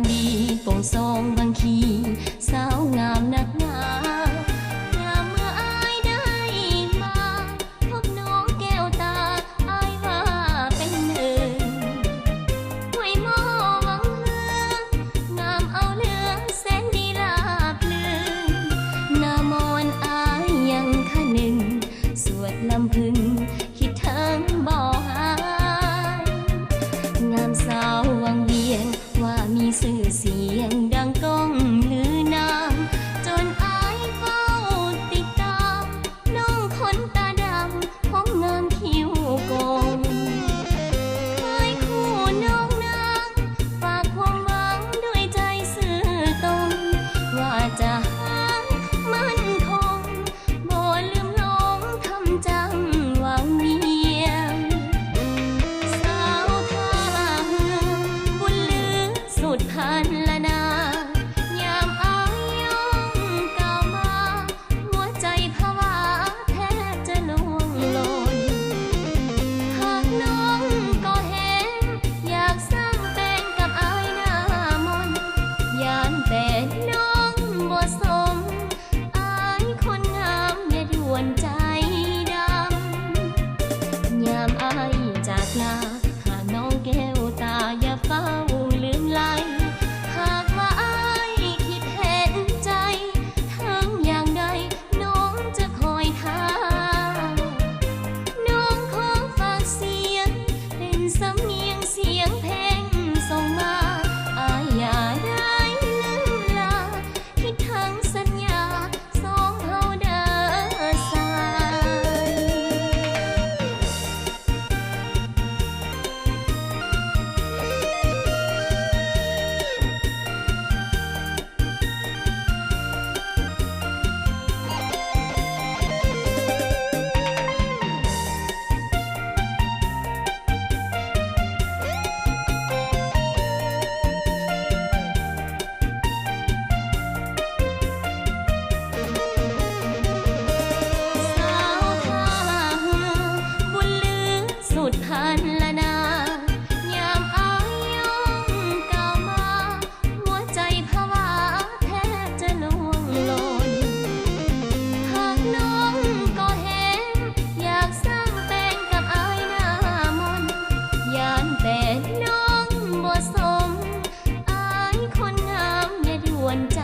างดีปงซองบางขีสาวงามนักหนา สุดทันละนายามอายยงก้าวมา หัวใจผวาแทบจะล่วงลนหากน้องก็เห็น อยากสร้างเป็นกับอายหน้ามนยานแต่น้องบ่สม อายคนงามอย่าด่วนใจ